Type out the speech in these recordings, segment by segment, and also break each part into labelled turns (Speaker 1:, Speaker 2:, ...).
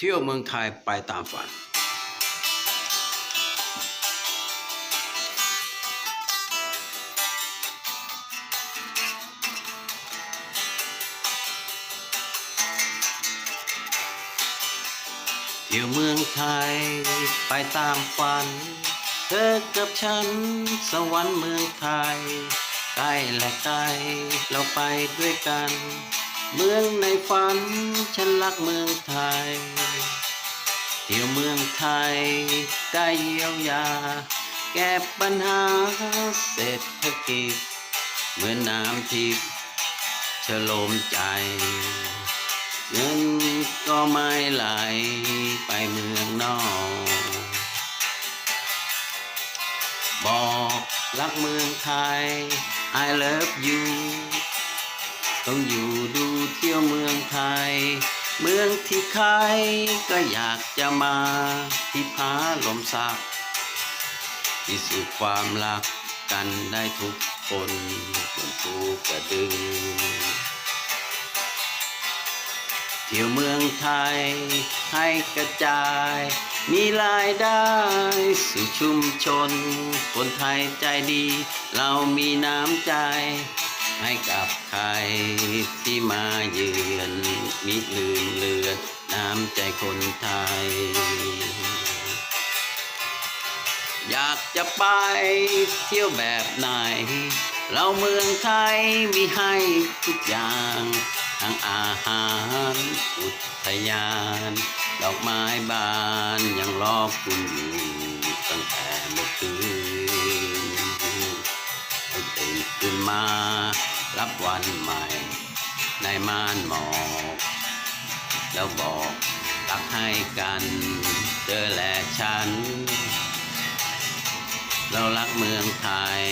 Speaker 1: เที่ยวเมืองไทยไปตามฝัน เที่ยวเมืองไทยไปตามฝัน เธอกับฉันสวรรค์เมืองไทยใกล้และไกลเราไปด้วยกัน เมืองในฝัน ฉันรักเมืองไทย เที่ยวเมืองไทยได้เยียวยา แก้ปัญหาเศรษฐกิจ เหมือนน้ำทิพย์ฉลมใจเงินก็ไม่ไหลไปเมืองนอก บอกรักเมืองไทย I love you ต้องอยู่ดูเที่ยวเมืองไทย เมืองที่ใครก็อยากจะมาที่ผาลมสักพิสูจความรักกันได้ทุกคนบนภูกระดึง เที่ยวเมืองไทยให้กระจาย มีรายได้สู่ชุมชน คนไทยใจดี เรามีน้ำใจ ให้กับใครที่มาเยือนมิลืมเลือนน้ำใจคนไทย อยากจะไปเที่ยวแบบไหน เราเมืองไทยมีให้ทุกอย่าง ทั้งอาหารอุทยาน ดอกไม้บานยังรอคุณอยู่ตั้งแต่เมื่อคืน ตื่นขึ้นมารับวันใหม่ในม่านหมอกแล้วบอกรักให้กันเธอและฉัน เรารักเมืองไทย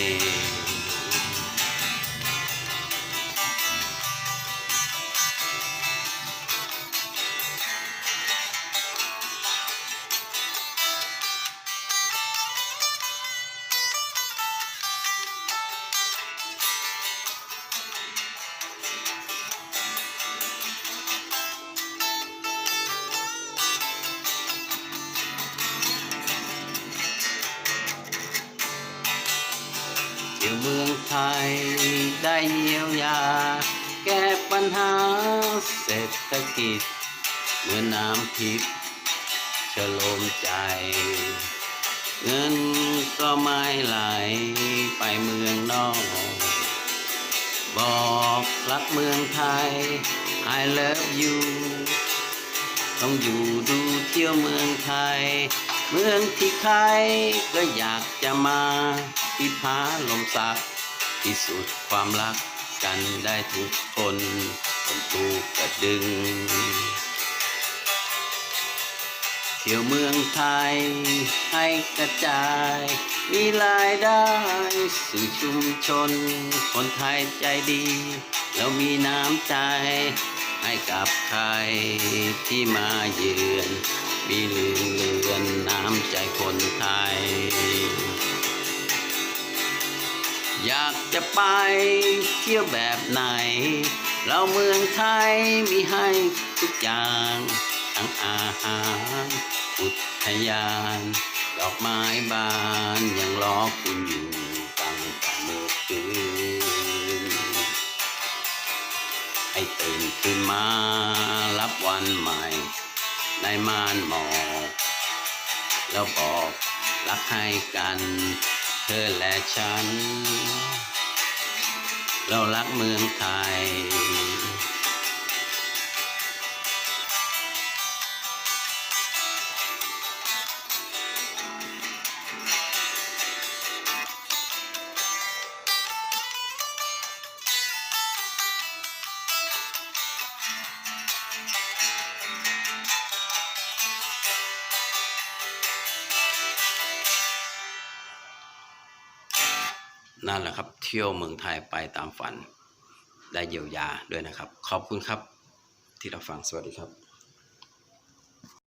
Speaker 1: ที่ยวเมืองไทยได้เยียวยา แก้ปัญหาเศรษฐกิจ เมือนน้ำทิพย์ฉโลมใจ เงินก็ไม่ไหลไปเมืองนอก บอกรักเมืองไทย I love you ต้องอยู่ดูเที่ยวเมืองไทย เมืองที่ใครก็อยากจะมา ที่ผาลมสักที่สุดความรักกันได้ทุกคนบนตูกระดึง เที่ยวเมืองไทยให้กระจาย มีรายได้สู่ชุมชน คนไทยใจดี แล้วมีน้ำใจให้กับใครที่มาเยือน มีลืมเลือนน้ำใจคนไทย จะไปเที่ยวแบบไหน เราเมืองไทยมีให้ทุกอย่างทั้งอาหารอุทยาน ดอกไม้บานยังรอคุณอยู่ตั้งแต่เมื่อคืนให้ตื่นขึ้นมารับวันใหม่ในม่านหมอกแล้วบอกรักให้กัน เธอและฉัน เรารักเมืองไทย นั่นแหละครับ เที่ยวเมืองไทยไปตามฝันได้เยียวยาด้วยนะครับ ขอบคุณครับที่รับฟังสวัสดีครับ